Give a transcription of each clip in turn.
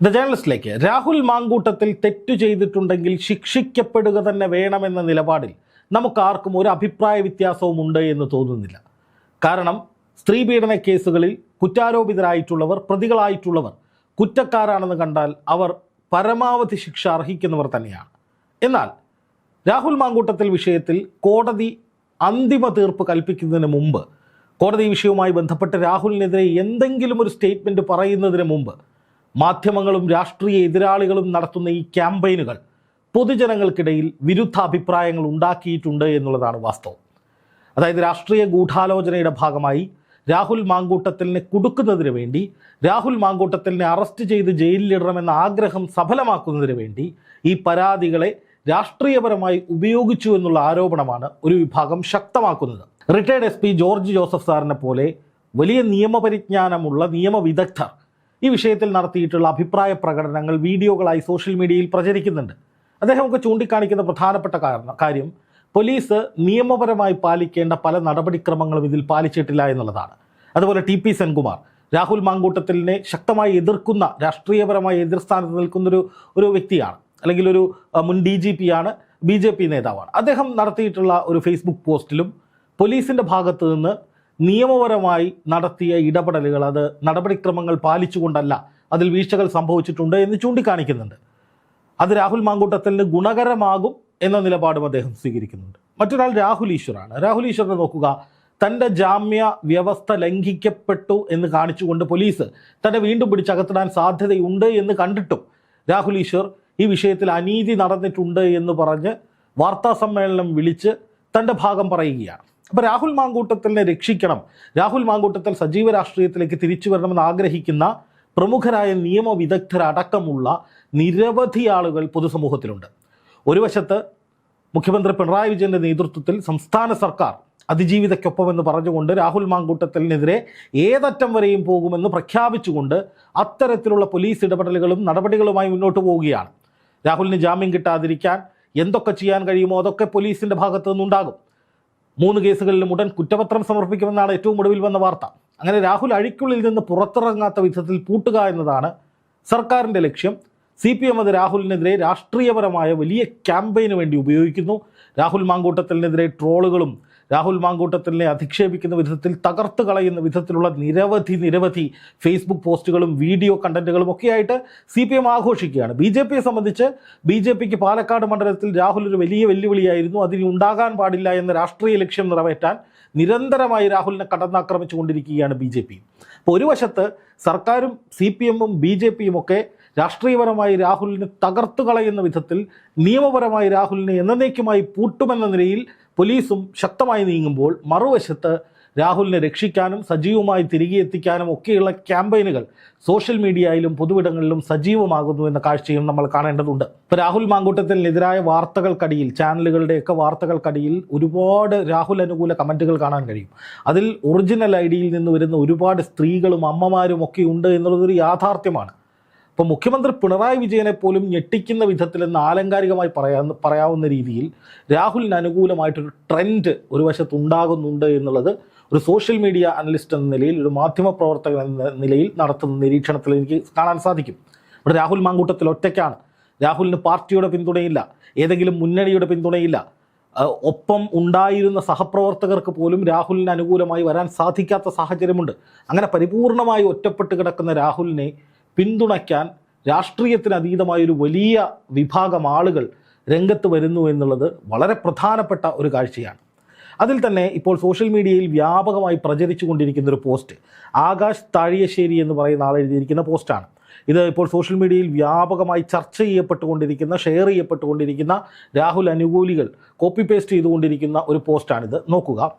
The ജേണലിസ്റ്റിലേക്ക് Rahul Mamkootathil തെറ്റു ചെയ്തിട്ടുണ്ടെങ്കിൽ ശിക്ഷിക്കപ്പെടുക തന്നെ വേണമെന്ന നിലപാടിൽ നമുക്ക് ആർക്കും ഒരു അഭിപ്രായ വ്യത്യാസവും ഉണ്ട് എന്ന് തോന്നുന്നില്ല. കാരണം സ്ത്രീപീഡന കേസുകളിൽ കുറ്റാരോപിതരായിട്ടുള്ളവർ പ്രതികളായിട്ടുള്ളവർ കുറ്റക്കാരാണെന്ന് കണ്ടാൽ അവർ പരമാവധി ശിക്ഷ അർഹിക്കുന്നവർ തന്നെയാണ്. എന്നാൽ രാഹുൽ മാങ്കൂട്ടത്തിൽ വിഷയത്തിൽ കോടതി അന്തിമ തീർപ്പ് കൽപ്പിക്കുന്നതിന് മുമ്പ് കോടതി വിഷയവുമായി ബന്ധപ്പെട്ട് രാഹുലിനെതിരെ എന്തെങ്കിലും ഒരു സ്റ്റേറ്റ്മെന്റ് പറയുന്നതിന് മുമ്പ് മാധ്യമങ്ങളും രാഷ്ട്രീയ എതിരാളികളും നടത്തുന്ന ഈ ക്യാമ്പയിനുകൾ പൊതുജനങ്ങൾക്കിടയിൽ വിരുദ്ധ അഭിപ്രായങ്ങൾ ഉണ്ടാക്കിയിട്ടുണ്ട് എന്നുള്ളതാണ് വാസ്തവം. അതായത് രാഷ്ട്രീയ ഗൂഢാലോചനയുടെ ഭാഗമായി രാഹുൽ മാങ്കൂട്ടത്തിലിനെ കുടുക്കുന്നതിന് വേണ്ടി രാഹുൽ മാങ്കൂട്ടത്തിലിനെ അറസ്റ്റ് ചെയ്ത് ജയിലിലിടണമെന്ന ആഗ്രഹം സഫലമാക്കുന്നതിന് വേണ്ടി ഈ പരാതികളെ രാഷ്ട്രീയപരമായി ഉപയോഗിച്ചു എന്നുള്ള ആരോപണമാണ് ഒരു വിഭാഗം ശക്തമാക്കുന്നത്. റിട്ടയർഡ് എസ് ജോർജ് ജോസഫ് സാറിനെ പോലെ വലിയ നിയമപരിജ്ഞാനമുള്ള നിയമവിദഗ്ധർ ഈ വിഷയത്തിൽ നടത്തിയിട്ടുള്ള അഭിപ്രായ പ്രകടനങ്ങൾ വീഡിയോകളായി സോഷ്യൽ മീഡിയയിൽ പ്രചരിക്കുന്നുണ്ട്. അദ്ദേഹമൊക്കെ ചൂണ്ടിക്കാണിക്കുന്ന പ്രധാനപ്പെട്ട കാരണം കാര്യം പോലീസ് നിയമപരമായി പാലിക്കേണ്ട പല നടപടിക്രമങ്ങളും ഇതിൽ പാലിച്ചിട്ടില്ല എന്നുള്ളതാണ്. അതുപോലെ ടി പി സെൻകുമാർ രാഹുൽ മാങ്കൂട്ടത്തിലിനെ ശക്തമായി എതിർക്കുന്ന രാഷ്ട്രീയപരമായി എതിർസ്ഥാനത്ത് നിൽക്കുന്നൊരു ഒരു വ്യക്തിയാണ്. അല്ലെങ്കിൽ ഒരു മുൻ ഡി ജി പി ആണ് ബി ജെ പി നേതാവാണ്. അദ്ദേഹം നടത്തിയിട്ടുള്ള ഒരു ഫേസ്ബുക്ക് പോസ്റ്റിലും പോലീസിന്റെ ഭാഗത്തു നിന്ന് നിയമപരമായി നടത്തിയ ഇടപെടലുകൾ അത് നടപടിക്രമങ്ങൾ പാലിച്ചുകൊണ്ടല്ല അതിൽ വീഴ്ചകൾ സംഭവിച്ചിട്ടുണ്ട് എന്ന് ചൂണ്ടിക്കാണിക്കുന്നുണ്ട്. അത് രാഹുൽ മാങ്കൂട്ടത്തിന് ഗുണകരമാകും എന്ന നിലപാടും അദ്ദേഹം സ്വീകരിക്കുന്നുണ്ട്. മറ്റൊരാൾ രാഹുൽ ഈശ്വറാണ് രാഹുൽ ഈശ്വറിനെ നോക്കുക തന്റെ ജാമ്യ വ്യവസ്ഥ ലംഘിക്കപ്പെട്ടു എന്ന് കാണിച്ചുകൊണ്ട് പോലീസ് തന്നെ വീണ്ടും പിടിച്ചകത്തിടാൻ സാധ്യതയുണ്ട് എന്ന് കണ്ടിട്ടും രാഹുൽ ഈശ്വർ ഈ വിഷയത്തിൽ അനീതി നടന്നിട്ടുണ്ട് എന്ന് പറഞ്ഞ് വാർത്താ സമ്മേളനം വിളിച്ച് തന്റെ ഭാഗം പറയുകയാണ്. അപ്പോൾ രാഹുൽ മാങ്കൂട്ടത്തിനെ രക്ഷിക്കണം. രാഹുൽ മാങ്കൂട്ടത്തിൽ സജീവ രാഷ്ട്രീയത്തിലേക്ക് തിരിച്ചു വരണമെന്ന് ആഗ്രഹിക്കുന്ന പ്രമുഖരായ നിയമവിദഗ്ധരടക്കമുള്ള നിരവധി ആളുകൾ പൊതുസമൂഹത്തിലുണ്ട്. ഒരു വശത്ത് മുഖ്യമന്ത്രി പിണറായി വിജയന്റെ നേതൃത്വത്തിൽ സംസ്ഥാന സർക്കാർ അതിജീവിതയ്ക്കൊപ്പം എന്ന് പറഞ്ഞുകൊണ്ട് രാഹുൽ മാങ്കൂട്ടത്തിനെതിരെ ഏതറ്റം വരെയും പോകുമെന്ന് പ്രഖ്യാപിച്ചുകൊണ്ട് അത്തരത്തിലുള്ള പോലീസ് ഇടപെടലുകളും നടപടികളുമായി മുന്നോട്ട് പോവുകയാണ്. രാഹുലിന് ജാമ്യം കിട്ടാതിരിക്കാൻ എന്തൊക്കെ ചെയ്യാൻ കഴിയുമോ അതൊക്കെ പോലീസിന്റെ ഭാഗത്തു നിന്നുണ്ടാകും മൂന്ന് കേസുകളിലും ഉടൻ കുറ്റപത്രം സമർപ്പിക്കുമെന്നാണ് ഏറ്റവും ഒടുവിൽ വന്ന വാർത്ത. അങ്ങനെ രാഹുൽ അഴിക്കുള്ളിൽ നിന്ന് പുറത്തിറങ്ങാത്ത വിധത്തിൽ പൂട്ടുക എന്നതാണ് സർക്കാരിന്റെ ലക്ഷ്യം. സി പി എം അത് രാഹുലിനെതിരെ രാഷ്ട്രീയപരമായ വലിയ ക്യാമ്പയിന് വേണ്ടി ഉപയോഗിക്കുന്നു. രാഹുൽ മാങ്കൂട്ടത്തിനെതിരെ ട്രോളുകളും രാഹുൽ മാങ്കൂട്ടത്തിനെ അധിക്ഷേപിക്കുന്ന വിധത്തിൽ തകർത്ത് കളയുന്ന വിധത്തിലുള്ള നിരവധി നിരവധി ഫേസ്ബുക്ക് പോസ്റ്റുകളും വീഡിയോ കണ്ടന്റുകളും ഒക്കെയായിട്ട് സി പി എം ആഘോഷിക്കുകയാണ്. ബി ജെ പിയെ സംബന്ധിച്ച് ബി ജെ പിക്ക് പാലക്കാട് മണ്ഡലത്തിൽ രാഹുൽ ഒരു വലിയ വെല്ലുവിളിയായിരുന്നു. അതിന് ഉണ്ടാകാൻ പാടില്ല എന്ന രാഷ്ട്രീയ ലക്ഷ്യം നിറവേറ്റാൻ നിരന്തരമായി രാഹുലിനെ കടന്നാക്രമിച്ചു കൊണ്ടിരിക്കുകയാണ് ബി ജെ പി അപ്പോൾ ഒരു വശത്ത് സർക്കാരും സി പി എമ്മും ബി ജെ പിയും ഒക്കെ രാഷ്ട്രീയപരമായി രാഹുലിനെ തകർത്തു കളയുന്ന വിധത്തിൽ നിയമപരമായി രാഹുലിനെ എന്നേക്കുമായി പൂട്ടുമെന്ന നിലയിൽ പോലീസും ശക്തമായി നീങ്ങുമ്പോൾ മറുവശത്ത് രാഹുലിനെ രക്ഷിക്കാനും സജീവമായി തിരികെ എത്തിക്കാനും ഒക്കെയുള്ള ക്യാമ്പയിനുകൾ സോഷ്യൽ മീഡിയയിലും പൊതുവിടങ്ങളിലും സജീവമാകുന്നു എന്ന കാഴ്ചയും നമ്മൾ കാണേണ്ടതുണ്ട്. ഇപ്പോൾ രാഹുൽ മാങ്കൂട്ടത്തിനെതിരായ വാർത്തകൾക്കടിയിൽ ചാനലുകളുടെയൊക്കെ വാർത്തകൾക്കടിയിൽ ഒരുപാട് രാഹുൽ അനുകൂല കമന്റുകൾ കാണാൻ കഴിയും. അതിൽ ഒറിജിനൽ ഐ ഡിയിൽ നിന്ന് വരുന്ന ഒരുപാട് സ്ത്രീകളും അമ്മമാരും ഒക്കെ ഉണ്ട് എന്നുള്ളതൊരു യാഥാർത്ഥ്യമാണ്. അപ്പോൾ മുഖ്യമന്ത്രി പിണറായി വിജയനെ പോലും ഞെട്ടിക്കുന്ന വിധത്തിൽ എന്ന് ആലങ്കാരികമായി പറയാവുന്ന പറയാവുന്ന രീതിയിൽ രാഹുലിന് അനുകൂലമായിട്ടൊരു ട്രെൻഡ് ഒരു വശത്ത് ഉണ്ടാകുന്നുണ്ട് എന്നുള്ളത് ഒരു സോഷ്യൽ മീഡിയ അനലിസ്റ്റ് എന്ന നിലയിൽ ഒരു മാധ്യമ പ്രവർത്തകൻ എന്ന നിലയിൽ നടത്തുന്ന നിരീക്ഷണത്തിൽ എനിക്ക് കാണാൻ സാധിക്കും. ഇവിടെ രാഹുൽ മാങ്കൂട്ടത്തിൽ ഒറ്റയ്ക്കാണ്. രാഹുലിന് പാർട്ടിയുടെ പിന്തുണയില്ല. ഏതെങ്കിലും മുന്നണിയുടെ പിന്തുണയില്ല. ഒപ്പം ഉണ്ടായിരുന്ന സഹപ്രവർത്തകർക്ക് പോലും രാഹുലിന് അനുകൂലമായി വരാൻ സാധിക്കാത്ത സാഹചര്യമുണ്ട്. അങ്ങനെ പരിപൂർണമായി ഒറ്റപ്പെട്ട് കിടക്കുന്ന രാഹുലിനെ പിന്തുണയ്ക്കാൻ രാഷ്ട്രീയത്തിന് അതീതമായ ഒരു വലിയ വിഭാഗം ആളുകൾ രംഗത്ത് വരുന്നു എന്നുള്ളത് വളരെ പ്രധാനപ്പെട്ട ഒരു കാഴ്ചയാണ്. അതിൽ തന്നെ ഇപ്പോൾ സോഷ്യൽ മീഡിയയിൽ വ്യാപകമായി പ്രചരിച്ചു കൊണ്ടിരിക്കുന്ന ഒരു പോസ്റ്റ് ആകാശ് താഴിയശ്ശേരി എന്ന് പറയുന്ന ആൾ എഴുതിയിരിക്കുന്ന പോസ്റ്റാണ്. ഇത് ഇപ്പോൾ സോഷ്യൽ മീഡിയയിൽ വ്യാപകമായി ചർച്ച ചെയ്യപ്പെട്ടുകൊണ്ടിരിക്കുന്ന ഷെയർ ചെയ്യപ്പെട്ടുകൊണ്ടിരിക്കുന്ന രാഹുൽ അനുകൂലികൾ കോപ്പി പേസ്റ്റ് ചെയ്തുകൊണ്ടിരിക്കുന്ന ഒരു പോസ്റ്റാണിത്. നോക്കുക.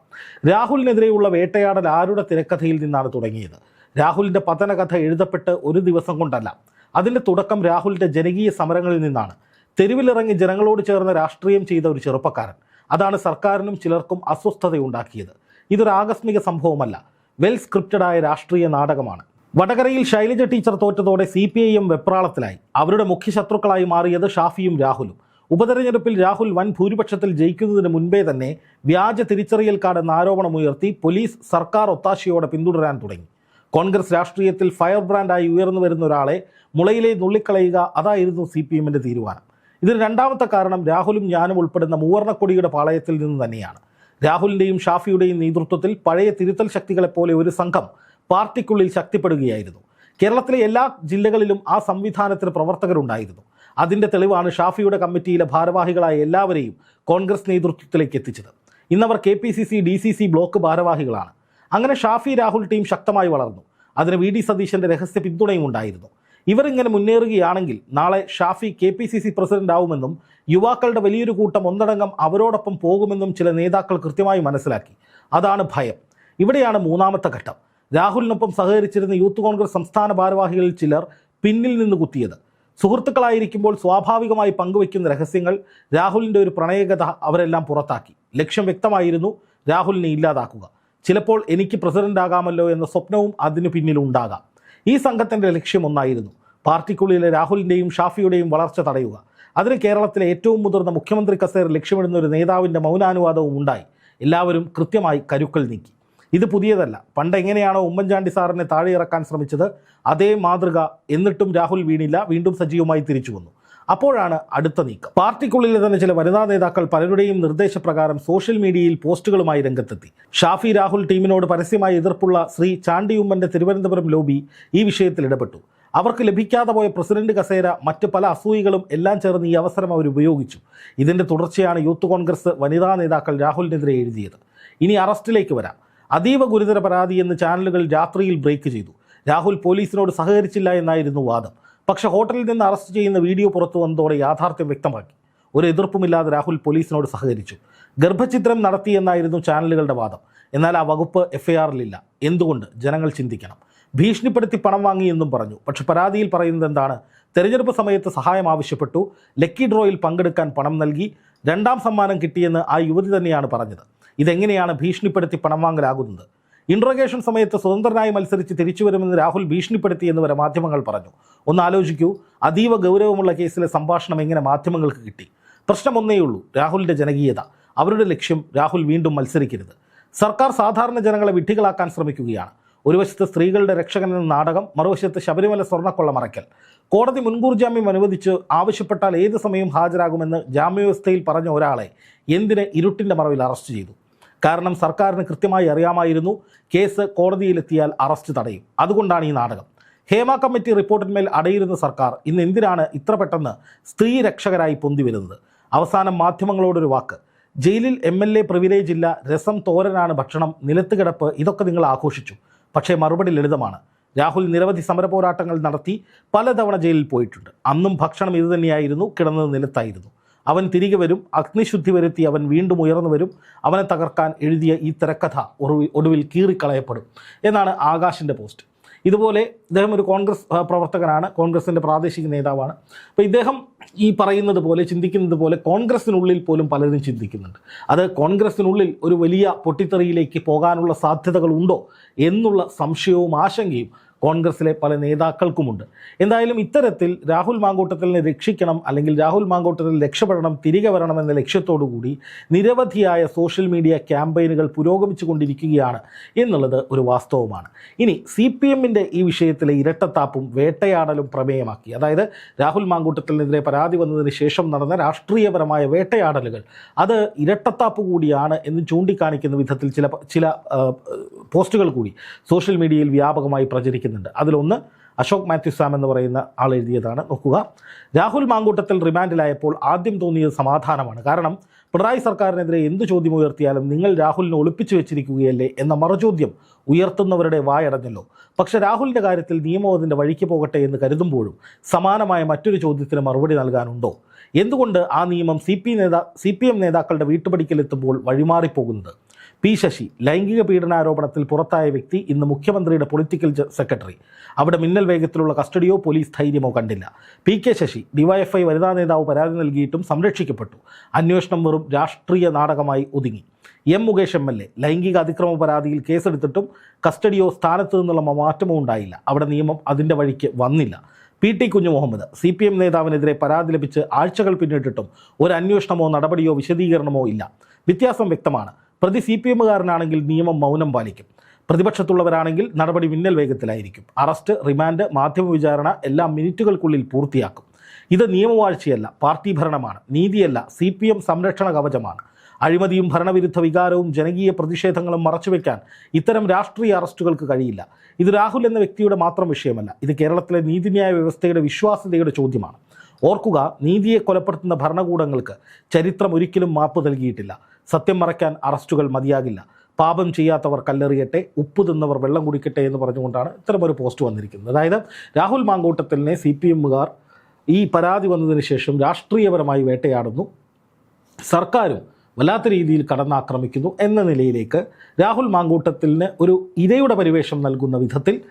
രാഹുലിനെതിരെയുള്ള വേട്ടയാടൽ ആരുടെ തിരക്കഥയിൽ നിന്നാണ് തുടങ്ങിയത്? രാഹുലിന്റെ പതനകഥ എഴുതപ്പെട്ട് ഒരു ദിവസം കൊണ്ടല്ല. അതിന്റെ തുടക്കം രാഹുലിന്റെ ജനകീയ സമരങ്ങളിൽ നിന്നാണ്. തെരുവിലിറങ്ങി ജനങ്ങളോട് ചേർന്ന് രാഷ്ട്രീയം ചെയ്ത ഒരു ചെറുപ്പക്കാരൻ. അതാണ് സർക്കാരിനും ചിലർക്കും അസ്വസ്ഥതയുണ്ടാക്കിയത്. ഇതൊരു ആകസ്മിക സംഭവമല്ല. വെൽ സ്ക്രിപ്റ്റഡായ രാഷ്ട്രീയ നാടകമാണ്. വടകരയിൽ ശൈലജ ടീച്ചർ തോറ്റതോടെ സി പി ഐ എം വെപ്രാളത്തിലായി. അവരുടെ മുഖ്യ ശത്രുക്കളായി മാറിയത് ഷാഫിയും രാഹുലും. ഉപതെരഞ്ഞെടുപ്പിൽ രാഹുൽ വൻ ഭൂരിപക്ഷത്തിൽ ജയിക്കുന്നതിന് മുൻപേ തന്നെ വ്യാജ തിരിച്ചറിയൽ കാർഡ് എന്ന ആരോപണമുയർത്തി പോലീസ് സർക്കാർ ഒത്താശയോടെ പിന്തുടരാൻ തുടങ്ങി. കോൺഗ്രസ് രാഷ്ട്രീയത്തിൽ ഫയർ ബ്രാൻഡായി ഉയർന്നു വരുന്ന ഒരാളെ മുളയിലെ നുള്ളിക്കളയുക അതായിരുന്നു സി പി എമ്മിന്റെ തീരുമാനം. ഇതിന് രണ്ടാമത്തെ കാരണം രാഹുലും ഞാനും ഉൾപ്പെടുന്ന മൂവർണക്കൊടിയുടെ പാളയത്തിൽ നിന്ന് തന്നെയാണ്. രാഹുലിന്റെയും ഷാഫിയുടെയും നേതൃത്വത്തിൽ പഴയ തിരുത്തൽ ശക്തികളെപ്പോലെ ഒരു സംഘം പാർട്ടിക്കുള്ളിൽ ശക്തിപ്പെടുകയായിരുന്നു. കേരളത്തിലെ എല്ലാ ജില്ലകളിലും ആ സംവിധാനത്തിന് പ്രവർത്തകരുണ്ടായിരുന്നു. അതിന്റെ തെളിവാണ് ഷാഫിയുടെ കമ്മിറ്റിയിലെ ഭാരവാഹികളായ എല്ലാവരെയും കോൺഗ്രസ് നേതൃത്വത്തിലേക്ക് എത്തിച്ചത്. ഇന്നവർ K P C C D C C block ഭാരവാഹികളാണ്. അങ്ങനെ ഷാഫി രാഹുൽ ടീം ശക്തമായി വളർന്നു. അതിന് വി ഡി സതീശന്റെ രഹസ്യ പിന്തുണയും ഉണ്ടായിരുന്നു. ഇവർ ഇങ്ങനെ മുന്നേറുകയാണെങ്കിൽ നാളെ Shafi K P C C president ആവുമെന്നും യുവാക്കളുടെ വലിയൊരു കൂട്ടം ഒന്നടങ്കം അവരോടൊപ്പം പോകുമെന്നും ചില നേതാക്കൾ കൃത്യമായി മനസ്സിലാക്കി. അതാണ് ഭയം. ഇവിടെയാണ് മൂന്നാമത്തെ ഘട്ടം. രാഹുലിനൊപ്പം സഹകരിച്ചിരുന്ന യൂത്ത് കോൺഗ്രസ് സംസ്ഥാന ഭാരവാഹികളിൽ ചിലർ പിന്നിൽ നിന്ന് കുത്തിയത്. സുഹൃത്തുക്കളായിരിക്കുമ്പോൾ സ്വാഭാവികമായി പങ്കുവയ്ക്കുന്ന രഹസ്യങ്ങൾ രാഹുലിന്റെ ഒരു പ്രണയകഥ അവരെല്ലാം പുറത്താക്കി. ലക്ഷ്യം വ്യക്തമായിരുന്നു. രാഹുലിനെ ഇല്ലാതാക്കുക. ചിലപ്പോൾ എനിക്ക് പ്രസിഡന്റ് ആകാമല്ലോ എന്ന സ്വപ്നവും അതിനു പിന്നിലുണ്ടാകാം. ഈ സംഘത്തിന്റെ ലക്ഷ്യം ഒന്നായിരുന്നു പാർട്ടിക്കുള്ളിലെ രാഹുലിന്റെയും ഷാഫിയുടെയും വളർച്ച തടയുക. അതിന് കേരളത്തിലെ ഏറ്റവും മുതിർന്ന മുഖ്യമന്ത്രി കസേര ലക്ഷ്യമിടുന്ന ഒരു നേതാവിന്റെ മൗനാനുവാദവും ഉണ്ടായി. എല്ലാവരും കൃത്യമായി കരുക്കൾ നീക്കി. ഇത് പുതിയതല്ല. പണ്ട് എങ്ങനെയാണോ ഉമ്മൻചാണ്ടി സാറിനെ താഴെയിറക്കാൻ ശ്രമിച്ചത്? അതേ മാതൃക എന്നിട്ടും രാഹുൽ വീണില്ല. വീണ്ടും സജീവമായി തിരിച്ചു വന്നു. അപ്പോഴാണ് അടുത്ത നീക്കം. പാർട്ടിക്കുള്ളിലെ തന്നെ ചില വനിതാ നേതാക്കൾ പലരുടെയും നിർദ്ദേശപ്രകാരം സോഷ്യൽ മീഡിയയിൽ പോസ്റ്റുകളുമായി രംഗത്തെത്തി. ഷാഫി രാഹുൽ ടീമിനോട് പരസ്യമായി എതിർപ്പുള്ള ശ്രീ ചാണ്ടിയുമ്മന്റെ തിരുവനന്തപുരം ലോബി ഈ വിഷയത്തിൽ ഇടപെട്ടു. അവർക്ക് ലഭിക്കാതെ പോയ പ്രസിഡന്റ് കസേര മറ്റ് പല അസൂയികളും എല്ലാം ചേർന്ന് ഈ അവസരം അവർ ഉപയോഗിച്ചു. ഇതിന്റെ തുടർച്ചയാണ് യൂത്ത് കോൺഗ്രസ് വനിതാ നേതാക്കൾ രാഹുലിനെതിരെ എഴുതിയത്. ഇനി അറസ്റ്റിലേക്ക് വരാം. അതീവ ഗുരുതര പരാതി എന്ന് ചാനലുകൾ രാത്രിയിൽ ബ്രേക്ക് ചെയ്തു. രാഹുൽ പോലീസിനോട് സഹകരിച്ചില്ല എന്നായിരുന്നു വാദം. പക്ഷെ ഹോട്ടലിൽ നിന്ന് അറസ്റ്റ് ചെയ്യുന്ന വീഡിയോ പുറത്തു വന്നതോടെ യാഥാർത്ഥ്യം വ്യക്തമാക്കി. ഒരു എതിർപ്പുമില്ലാതെ രാഹുൽ പോലീസിനോട് സഹകരിച്ചു. ഗർഭചിത്രം നടത്തിയെന്നായിരുന്നു ചാനലുകളുടെ വാദം. എന്നാൽ ആ വകുപ്പ് എഫ്ഐആറിലില്ല. എന്തുകൊണ്ട്? ജനങ്ങൾ ചിന്തിക്കണം. ഭീഷണിപ്പെടുത്തി പണം വാങ്ങിയെന്നും പറഞ്ഞു. പക്ഷെ പരാതിയിൽ പറയുന്നത് എന്താണ്? തെരഞ്ഞെടുപ്പ് സമയത്ത് സഹായം ആവശ്യപ്പെട്ടു. ലക്കി ഡ്രോയിൽ പങ്കെടുക്കാൻ പണം നൽകി. രണ്ടാം സമ്മാനം കിട്ടിയെന്ന് ആ യുവതി തന്നെയാണ് പറഞ്ഞത്. ഇതെങ്ങനെയാണ് ഭീഷണിപ്പെടുത്തി പണം വാങ്ങലാകുന്നത്? ഇൻട്രോഗേഷൻ സമയത്ത് സ്വതന്ത്രനായി മത്സരിച്ച് തിരിച്ചു വരുമെന്ന് രാഹുൽ ഭീഷണിപ്പെടുത്തി എന്ന് വരെ മാധ്യമങ്ങൾ പറഞ്ഞു. ഒന്ന് ആലോചിക്കൂ അതീവ ഗൗരവമുള്ള കേസിലെ സംഭാഷണം എങ്ങനെ മാധ്യമങ്ങൾക്ക് കിട്ടി? പ്രശ്നം ഒന്നേയുള്ളൂ രാഹുലിന്റെ ജനകീയത. അവരുടെ ലക്ഷ്യം രാഹുൽ വീണ്ടും മത്സരിക്കരുത്. സർക്കാർ സാധാരണ ജനങ്ങളെ വിഡ്ഢികളാക്കാൻ ശ്രമിക്കുകയാണ്. ഒരു വശത്ത് സ്ത്രീകളുടെ രക്ഷകൻ എന്ന നാടകം മറുവശത്ത് ശബരിമല സ്വർണക്കൊള്ള മറയ്ക്കൽ. കോടതി മുൻകൂർ ജാമ്യം അനുവദിച്ച് ആവശ്യപ്പെട്ടാൽ ഏത് സമയം ഹാജരാകുമെന്ന് ജാമ്യവ്യവസ്ഥയിൽ പറഞ്ഞ ഒരാളെ എന്തിന് ഇരുട്ടിന്റെ മറവിൽ അറസ്റ്റ് ചെയ്തു? കാരണം സർക്കാരിന് കൃത്യമായി അറിയാമായിരുന്നു കേസ് കോടതിയിലെത്തിയാൽ അറസ്റ്റ് തടയും. അതുകൊണ്ടാണ് ഈ നാടകം. ഹേമ കമ്മിറ്റി റിപ്പോർട്ടിന്മേൽ അടയിരുന്ന സർക്കാർ ഇന്ന് എന്തിനാണ് ഇത്ര പെട്ടെന്ന് സ്ത്രീ രക്ഷകരായി പൊന്തി വരുന്നത്? അവസാനം മാധ്യമങ്ങളോടൊരു വാക്ക്. ജയിലിൽ എം എൽ എ പ്രിവിലേജ് ഇല്ല രസം തോരനാണ് ഭക്ഷണം നിലത്ത് കിടപ്പ് ഇതൊക്കെ നിങ്ങൾ ആഘോഷിച്ചു. പക്ഷേ മറുപടി ലളിതമാണ്. രാഹുൽ നിരവധി സമരപോരാട്ടങ്ങൾ നടത്തി പലതവണ ജയിലിൽ പോയിട്ടുണ്ട്. അന്നും ഭക്ഷണം ഇതുതന്നെയായിരുന്നു കിടന്നത് നിലത്തായിരുന്നു. അവൻ തിരികെ വരും അഗ്നിശുദ്ധി വരുത്തി അവൻ വീണ്ടും ഉയർന്നു വരും. അവനെ തകർക്കാൻ എഴുതിയ ഈ തിരക്കഥ ഒടുവിൽ കീറിക്കളയപ്പെടും. എന്നാണ് ആകാശിന്റെ പോസ്റ്റ് ഇതുപോലെ ഇദ്ദേഹം ഒരു കോൺഗ്രസ് പ്രവർത്തകനാണ്. കോൺഗ്രസിന്റെ പ്രാദേശിക നേതാവാണ്. അപ്പോൾ ഇദ്ദേഹം ഈ പറയുന്നത് പോലെ ചിന്തിക്കുന്നത് പോലെ കോൺഗ്രസിനുള്ളിൽ പോലും പലരും ചിന്തിക്കുന്നുണ്ട്. അത് കോൺഗ്രസിനുള്ളിൽ ഒരു വലിയ പൊട്ടിത്തെറിയിലേക്ക് പോകാനുള്ള സാധ്യതകളുണ്ടോ എന്നുള്ള സംശയവും ആശങ്കയും കോൺഗ്രസിലെ പല നേതാക്കൾക്കുമുണ്ട്. എന്തായാലും ഇത്തരത്തിൽ രാഹുൽ മാങ്കൂട്ടത്തലിനെ രക്ഷിക്കണം അല്ലെങ്കിൽ രാഹുൽ മാങ്കൂട്ടത്തിൽ രക്ഷപ്പെടണം തിരികെ വരണം എന്ന ലക്ഷ്യത്തോടു കൂടി നിരവധിയായ സോഷ്യൽ മീഡിയ ക്യാമ്പയിനുകൾ പുരോഗമിച്ചു കൊണ്ടിരിക്കുകയാണ് എന്നുള്ളത് ഒരു വാസ്തവമാണ്. ഇനി സി പി എമ്മിന്റെ ഈ വിഷയത്തിലെ ഇരട്ടത്താപ്പും വേട്ടയാടലും പ്രമേയമാക്കി. അതായത് രാഹുൽ മാങ്കൂട്ടത്തിനെതിരെ പരാതി വന്നതിന് ശേഷം നടന്ന രാഷ്ട്രീയപരമായ വേട്ടയാടലുകൾ അത് ഇരട്ടത്താപ്പ് കൂടിയാണ് എന്ന് ചൂണ്ടിക്കാണിക്കുന്ന വിധത്തിൽ ചില ചില പോസ്റ്റുകൾ കൂടി സോഷ്യൽ മീഡിയയിൽ വ്യാപകമായി പ്രചരിക്കുന്നുണ്ട് അതിലൊന്ന് അശോക് മാത്യു സാം എന്ന് പറയുന്ന ആൾ എഴുതിയതാണ്. നോക്കുക. രാഹുൽ മാങ്കൂട്ടത്തിൽ റിമാൻഡിലായപ്പോൾ ആദ്യം തോന്നിയത് സമാധാനമാണ്. കാരണം പിണറായി സർക്കാരിനെതിരെ എന്ത് ചോദ്യം ഉയർത്തിയാലും നിങ്ങൾ രാഹുലിനെ ഒളിപ്പിച്ചു വെച്ചിരിക്കുകയല്ലേ എന്ന മറുചോദ്യം ഉയർത്തുന്നവരുടെ വായടഞ്ഞല്ലോ. പക്ഷെ രാഹുലിന്റെ കാര്യത്തിൽ നിയമം അതിന്റെ വഴിക്ക് പോകട്ടെ എന്ന് കരുതുമ്പോഴും സമാനമായ മറ്റൊരു ചോദ്യത്തിന് മറുപടി നൽകാനുണ്ടോ? എന്തുകൊണ്ട് ആ നിയമം സി പി നേതാ സി പി എം നേതാക്കളുടെ വീട്ടുപടിക്കലെത്തുമ്പോൾ വഴിമാറിപ്പോകുന്നത്? പി ശശി ലൈംഗിക പീഡനാരോപണത്തിൽ പുറത്തായ വ്യക്തി ഇന്ന് മുഖ്യമന്ത്രിയുടെ പൊളിറ്റിക്കൽ സെക്രട്ടറി അവിടെ മിന്നൽ വേഗത്തിലുള്ള കസ്റ്റഡിയോ പോലീസ് ധൈര്യമോ കണ്ടില്ല. പി കെ ശശി ഡിവൈഎഫ്ഐ വനിതാ നേതാവ് പരാതി നൽകിയിട്ടും സംരക്ഷിക്കപ്പെട്ടു. അന്വേഷണം വെറും രാഷ്ട്രീയ നാടകമായി ഒതുങ്ങി. M Mukesh M L A ലൈംഗിക അതിക്രമ പരാതിയിൽ കേസെടുത്തിട്ടും കസ്റ്റഡിയോ സ്ഥാനത്തു നിന്നുള്ള മാറ്റമോ ഉണ്ടായില്ല. അവിടെ നിയമം അതിന്റെ വഴിക്ക് വന്നില്ല. P T Kunju Muhammad C P M നേതാവിനെതിരെ പരാതി ലഭിച്ച് ആഴ്ചകൾ പിന്നിട്ടിട്ടും ഒരു അന്വേഷണമോ നടപടിയോ വിശദീകരണമോ ഇല്ല. വ്യത്യാസം വ്യക്തമാണ്. പ്രതി സി പി എമ്മുകാരനാണെങ്കിൽ നിയമം മൗനം പാലിക്കും. പ്രതിപക്ഷത്തുള്ളവരാണെങ്കിൽ നടപടി മിന്നൽ വേഗത്തിലായിരിക്കും. അറസ്റ്റ് റിമാൻഡ് മാധ്യമ വിചാരണ എല്ലാം മിനിറ്റുകൾക്കുള്ളിൽ പൂർത്തിയാക്കും. ഇത് നിയമവാഴ്ചയല്ല പാർട്ടി ഭരണമാണ് നീതിയല്ല സി പി എം സംരക്ഷണ കവചമാണ്. അഴിമതിയും ഭരണവിരുദ്ധ വികാരവും ജനകീയ പ്രതിഷേധങ്ങളും മറച്ചുവെക്കാൻ ഇത്തരം രാഷ്ട്രീയ അറസ്റ്റുകൾക്ക് കഴിയില്ല. ഇത് രാഹുൽ എന്ന വ്യക്തിയുടെ മാത്രം വിഷയമല്ല ഇത് കേരളത്തിലെ നീതിന്യായ വ്യവസ്ഥയുടെ വിശ്വാസ്യതയുടെ ചോദ്യമാണ്. ഓർക്കുക നീതിയെ കൊലപ്പെടുത്തുന്ന ഭരണകൂടങ്ങൾക്ക് ചരിത്രം ഒരിക്കലും മാപ്പ് നൽകിയിട്ടില്ല. സത്യം മറയ്ക്കാൻ അറസ്റ്റുകൾ മതിയാകില്ല. പാപം ചെയ്യാത്തവർ കല്ലെറിയട്ടെ ഉപ്പ് തിന്നവർ വെള്ളം കുടിക്കട്ടെ എന്ന് പറഞ്ഞുകൊണ്ടാണ് ഇത്തരമൊരു പോസ്റ്റ് വന്നിരിക്കുന്നത്. അതായത് രാഹുൽ മാങ്കൂട്ടത്തിലിനെ സി പി എമ്മുകാർ ഈ പരാതി വന്നതിന് ശേഷം രാഷ്ട്രീയപരമായി വേട്ടയാടുന്നു. സർക്കാരും വല്ലാത്ത രീതിയിൽ കടന്നാക്രമിക്കുന്നു എന്ന നിലയിലേക്ക് രാഹുൽ മാങ്കൂട്ടത്തിന് ഒരു ഇരയുടെ പരിവേഷം നൽകുന്ന വിധത്തിൽ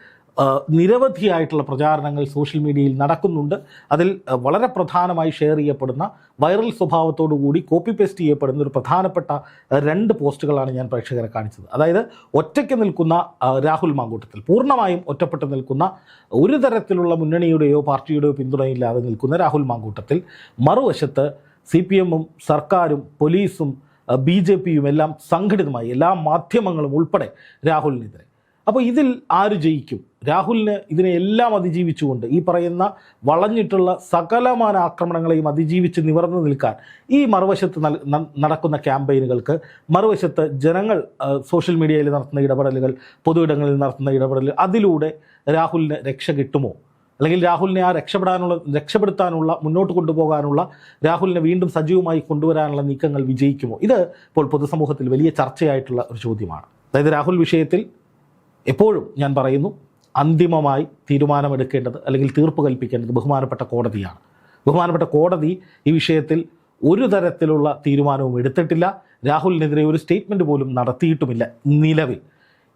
നിരവധിയായിട്ടുള്ള പ്രചാരണങ്ങൾ സോഷ്യൽ മീഡിയയിൽ നടക്കുന്നുണ്ട്. അതിൽ വളരെ പ്രധാനമായി ഷെയർ ചെയ്യപ്പെടുന്ന വൈറൽ സ്വഭാവത്തോടു കൂടി കോപ്പി പേസ്റ്റ് ചെയ്യപ്പെടുന്ന ഒരു പ്രധാനപ്പെട്ട രണ്ട് പോസ്റ്റുകളാണ് ഞാൻ പ്രേക്ഷകരെ കാണിച്ചത്. അതായത് ഒറ്റയ്ക്ക് നിൽക്കുന്ന രാഹുൽ മാങ്കൂട്ടത്തിൽ പൂർണമായും ഒറ്റപ്പെട്ട് നിൽക്കുന്ന ഒരു തരത്തിലുള്ള മുന്നണിയുടെയോ പാർട്ടിയുടെയോ പിന്തുണയില്ലാതെ നിൽക്കുന്ന രാഹുൽ മാങ്കൂട്ടത്തിൽ മറുവശത്ത് സി പി എമ്മും സർക്കാരും പോലീസും ബി ജെ പിയും എല്ലാം സംഘടിതമായി എല്ലാ മാധ്യമങ്ങളും ഉൾപ്പെടെ രാഹുലിനെതിരെ അപ്പോൾ ഇതിൽ ആര് ജയിക്കും? രാഹുലിന് ഇതിനെ എല്ലാം അതിജീവിച്ചുകൊണ്ട് ഈ പറയുന്ന വളഞ്ഞിട്ടുള്ള സകലമാന ആക്രമണങ്ങളെയും അതിജീവിച്ച് നിവർന്നു നിൽക്കാൻ ഈ മറുവശത്ത് നടക്കുന്ന ക്യാമ്പയിനുകൾക്ക് മറുവശത്ത് ജനങ്ങൾ സോഷ്യൽ മീഡിയയിൽ നടത്തുന്ന ഇടപെടലുകൾ പൊതുയിടങ്ങളിൽ നടത്തുന്ന ഇടപെടലുകൾ അതിലൂടെ രാഹുലിന് രക്ഷ കിട്ടുമോ? അല്ലെങ്കിൽ രാഹുലിനെ ആ രക്ഷപ്പെടാനുള്ള രക്ഷപ്പെടുത്താനുള്ള മുന്നോട്ട് കൊണ്ടുപോകാനുള്ള രാഹുലിനെ വീണ്ടും സജീവമായി കൊണ്ടുവരാനുള്ള നീക്കങ്ങൾ വിജയിക്കുമോ? ഇത് ഇപ്പോൾ പൊതുസമൂഹത്തിൽ വലിയ ചർച്ചയായിട്ടുള്ള ഒരു ചോദ്യമാണ്. അതായത് രാഹുൽ വിഷയത്തിൽ എപ്പോഴും ഞാൻ പറയുന്നു അന്തിമമായി തീരുമാനമെടുക്കേണ്ടത് അല്ലെങ്കിൽ തീർപ്പ് കൽപ്പിക്കേണ്ടത് ബഹുമാനപ്പെട്ട കോടതിയാണ്. ബഹുമാനപ്പെട്ട കോടതി ഈ വിഷയത്തിൽ ഒരു തരത്തിലുള്ള തീരുമാനവും എടുത്തിട്ടില്ല. രാഹുലിനെതിരെ ഒരു സ്റ്റേറ്റ്മെന്റ് പോലും നടത്തിയിട്ടുമില്ല നിലവിൽ.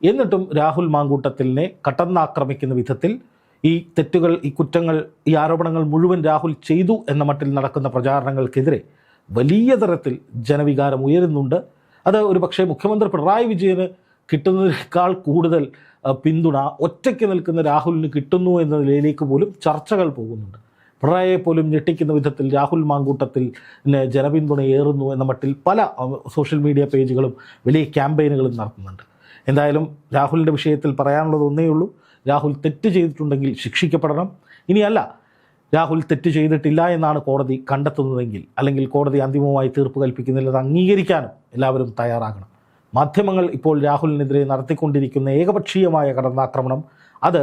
എന്നിട്ടും രാഹുൽ മാങ്കൂട്ടത്തിലിനെ കട്ടന്നാക്രമിക്കുന്ന വിധത്തിൽ ഈ തെറ്റുകൾ ഈ കുറ്റങ്ങൾ ഈ ആരോപണങ്ങൾ മുഴുവൻ രാഹുൽ ചെയ്തു എന്ന മട്ടിൽ നടക്കുന്ന പ്രചാരണങ്ങൾക്കെതിരെ വലിയ തരത്തിൽ ജനവികാരം ഉയരുന്നുണ്ട്. അത് ഒരു പക്ഷേ മുഖ്യമന്ത്രി പിണറായി വിജയന് കിട്ടുന്നതിനേക്കാൾ കൂടുതൽ പിന്തുണ ഒറ്റയ്ക്ക് നിൽക്കുന്ന രാഹുലിന് കിട്ടുന്നു എന്ന നിലയിലേക്ക് പോലും ചർച്ചകൾ പോകുന്നുണ്ട്. പിണറായിയെ പോലും ഞെട്ടിക്കുന്ന വിധത്തിൽ രാഹുൽ മാങ്കൂട്ടത്തിൽ ജനപിന്തുണ ഏറുന്നു എന്ന മട്ടിൽ പല സോഷ്യൽ മീഡിയ പേജുകളും വലിയ ക്യാമ്പയിനുകളും നടത്തുന്നുണ്ട് എന്തായാലും രാഹുലിന്റെ വിഷയത്തിൽ പറയാനുള്ളത് ഒന്നേ ഉള്ളൂ. രാഹുൽ തെറ്റ് ചെയ്തിട്ടുണ്ടെങ്കിൽ ശിക്ഷിക്കപ്പെടണം. ഇനിയല്ല രാഹുൽ തെറ്റ് ചെയ്തിട്ടില്ല എന്നാണ് കോടതി കണ്ടെത്തുന്നതെങ്കിൽ അല്ലെങ്കിൽ കോടതി അന്തിമമായി തീർപ്പ് കൽപ്പിക്കുന്നില്ല അത് അംഗീകരിക്കാനും എല്ലാവരും തയ്യാറാകണം. മാധ്യമങ്ങൾ ഇപ്പോൾ രാഹുലിനെതിരെ നടത്തിക്കൊണ്ടിരിക്കുന്ന ഏകപക്ഷീയമായ കടന്നാക്രമണം അത്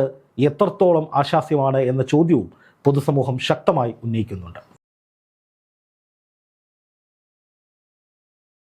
എത്രത്തോളം ആശാസ്യമാണ് എന്ന ചോദ്യവും പൊതുസമൂഹം ശക്തമായി ഉന്നയിക്കുന്നുണ്ട്.